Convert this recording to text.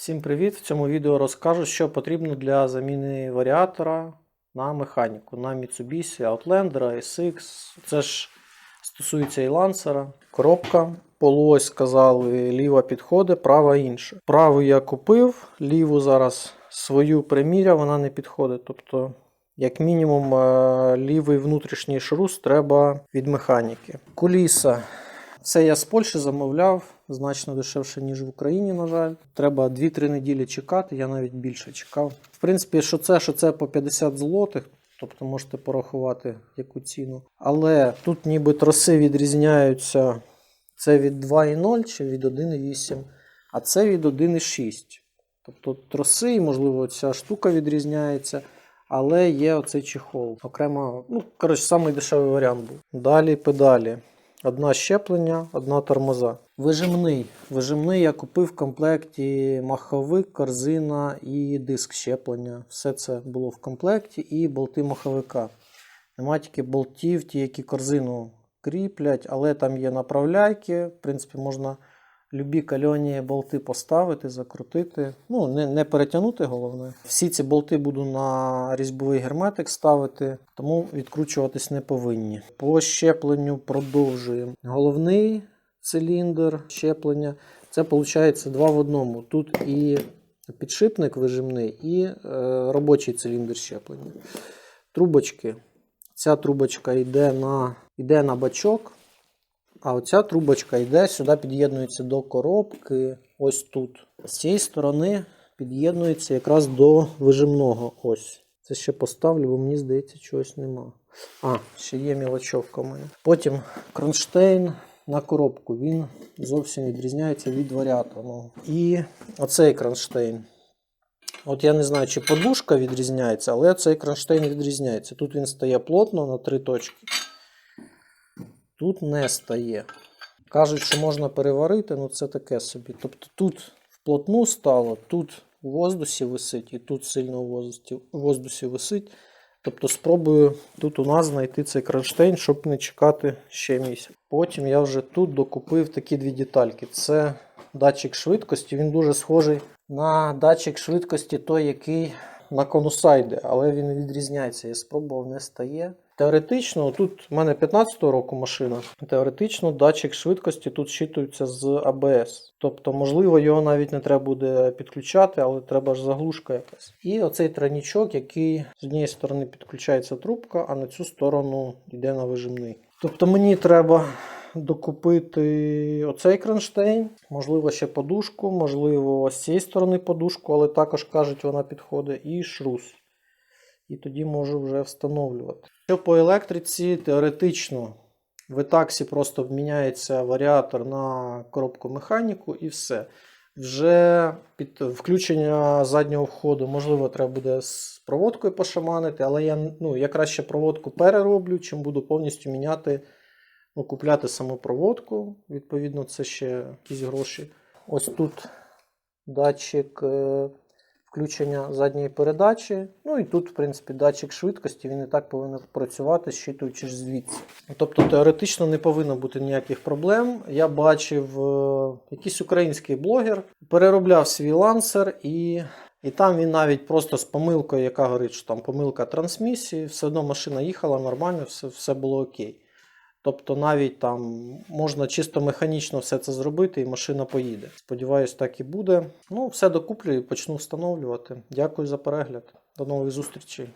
Всім привіт! В цьому відео розкажу, що потрібно для заміни варіатора на механіку на Mitsubishi Outlander SX. Це ж стосується і лансера. Коробка. Полось сказали, ліва підходить, права інша. Праву я купив, ліву зараз свою приміряв, вона не підходить. Тобто, як мінімум, е, лівий внутрішній шрус треба від механіки. Куліса. Це я з Польщі замовляв, значно дешевше, ніж в Україні, на жаль. Треба 2-3 неділі чекати, я навіть більше чекав. В принципі, що це, що це по 50 злотих, тобто можете порахувати яку ціну. Але тут ніби троси відрізняються. Це від 2,0 чи від 1,8, а це від 1,6. Тобто троси, і, можливо, ця штука відрізняється. Але є оцей чехол. Окремо, ну, коротше, самий варіант був. Далі педалі. Одна щеплення, одна тормоза. Вижимний. Вижимний я купив в комплекті маховик, корзина і диск щеплення. Все це було в комплекті і болти маховика. Нема тільки болтів, ті, які корзину кріплять, але там є направляйки. В принципі, можна любі кальоні болти поставити, закрутити. Ну, не, не перетягнути головне. Всі ці болти буду на різьбовий герметик ставити, тому відкручуватись не повинні. По щепленню продовжуємо. Головний циліндр щеплення. Це виходить два в одному. Тут і підшипник вижимний, і е, робочий циліндр щеплення. Трубочки. Ця трубочка йде на, йде на бачок. А оця трубочка йде, сюди під'єднується до коробки. Ось тут. З цієї сторони під'єднується якраз до вижимного. Ось. Це ще поставлю, бо мені здається, чогось нема. А, ще є мілочовка в мене. Потім кронштейн на коробку. Він зовсім відрізняється від варіаторного. І оцей кронштейн. От я не знаю, чи подушка відрізняється, але цей кронштейн відрізняється. Тут він стає плотно на три точки. Тут не стає. Кажуть, що можна переварити, ну це таке собі. Тобто тут вплотну стало, тут у воздусі висить і тут сильно у воздусі, у воздусі висить. Тобто спробую тут у нас знайти цей кронштейн, щоб не чекати ще місяць. Потім я вже тут докупив такі дві детальки. Це датчик швидкості, він дуже схожий на датчик швидкості, той, який на конусайди, але він відрізняється. Я спробував, не стає. Теоретично, тут в мене 15-го року машина. Теоретично датчик швидкості тут щитується з АБС. Тобто, можливо, його навіть не треба буде підключати, але треба ж заглушка якась. І оцей тройнічок, який з однієї сторони підключається трубка, а на цю сторону йде на вижимний. Тобто мені треба докупити оцей кронштейн, можливо, ще подушку, можливо, з цієї сторони подушку, але також кажуть, вона підходить, і шрус. І тоді можу вже встановлювати. Що по електриці, теоретично в етаксі просто міняється варіатор на коробку механіку і все. Вже під включення заднього входу, можливо, треба буде з проводкою пошаманити, але я ну, я краще проводку перероблю, чим буду повністю міняти, ну, купляти саму проводку. Відповідно, це ще якісь гроші. Ось тут датчик е, включення задньої передачі. Ну і тут, в принципі, датчик швидкості, він і так повинен працювати, щитуючи ж звідси. Тобто теоретично не повинно бути ніяких проблем. Я бачив е, якийсь український блогер, переробляв свій лансер і. І там він навіть просто з помилкою, яка говорить, що там помилка трансмісії, все одно машина їхала нормально, все, все було окей. Тобто навіть там можна чисто механічно все це зробити і машина поїде. Сподіваюсь, так і буде. Ну, все докуплю і почну встановлювати. Дякую за перегляд. До нових зустрічей.